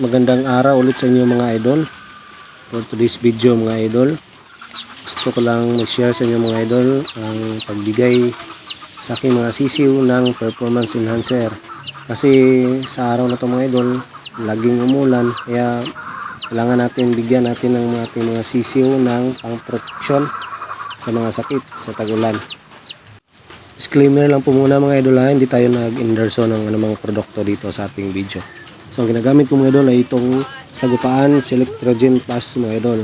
Magandang araw ulit sa inyo mga idol. For today's video mga idol, gusto ko lang mag-share sa inyo mga idol ang pagbigay sa aking mga sisiw ng performance enhancer. Kasi sa araw na to mga idol, laging umulan kaya kailangan natin bigyan natin ng mga ating mga sisiw ng pang-protection sa mga sakit sa tagulan. Disclaimer lang po muna mga idol ha, hindi tayo nag-endorso ng anumang produkto dito sa ating video. So ang ginagamit ko mga idol ay itong Sagupaan Selectrogen Plus mga idol.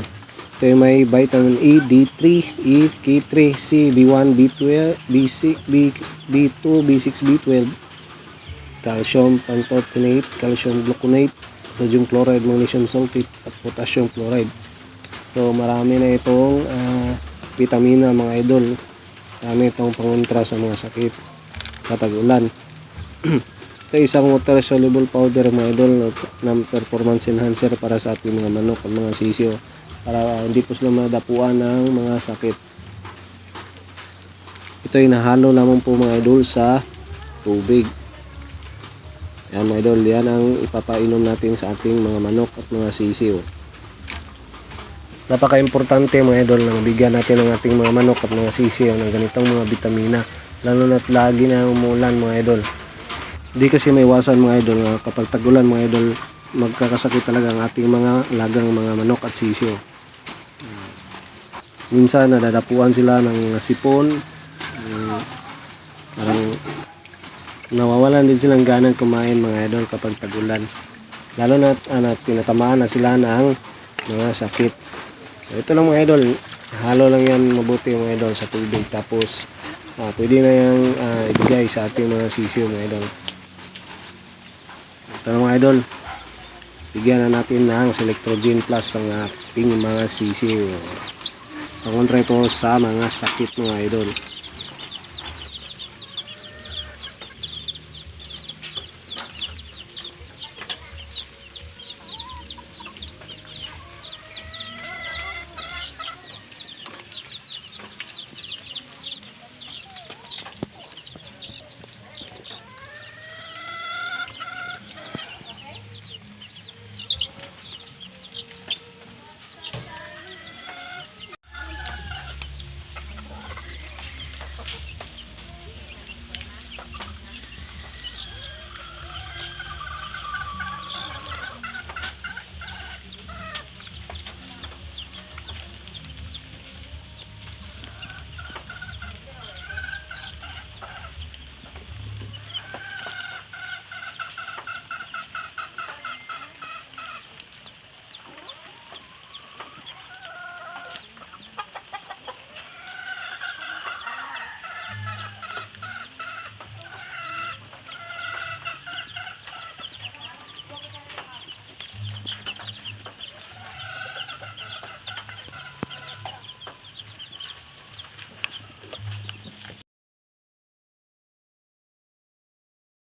Ito ay may vitamin E, D3, E, K3, C, B1, B12, B6, B, B2, B6, B12, calcium pantothenate, calcium gluconate, sodium chloride, magnesium sulfate, at potassium chloride. So marami na itong ah, vitamina mga idol. Marami itong pangontra sa mga sakit sa tag-ulan. Ito isang water soluble powder mga idol ng performance enhancer para sa ating mga manok at mga sisyo para hindi po sila madapuan ng mga sakit. Ito ay nahalo lamang po mga idol sa tubig. Yan mga idol, yan ang ipapainom natin sa ating mga manok at mga sisiyo. Napaka-importante mga idol na mabigyan natin ng ating mga manok at mga sisiyo ng ganitong mga vitamina lalo na't lagi na umulan mga idol. Hindi kasi may iwasan mga idol na kapag tagulan mga idol magkakasakit talaga ang ating mga lagang mga manok at sisiyo. Minsan nadadapuan sila ng sipon, mm, parang nawawalan din silang ganang kumain mga idol kapag tagulan. Lalo na uh, tinatamaan na sila ng mga sakit. Ito lang mga idol, halo lang yan mabuti mga idol sa tubig. Tapos ah, pwede na yung ah, ibigay sa ating mga sisiyo mga idol. Ito lang mga idol, bigyan na natin ng Selectrogen Plus ang ating mga sisiyo. Pangontra ito sa mga sakit mga idol.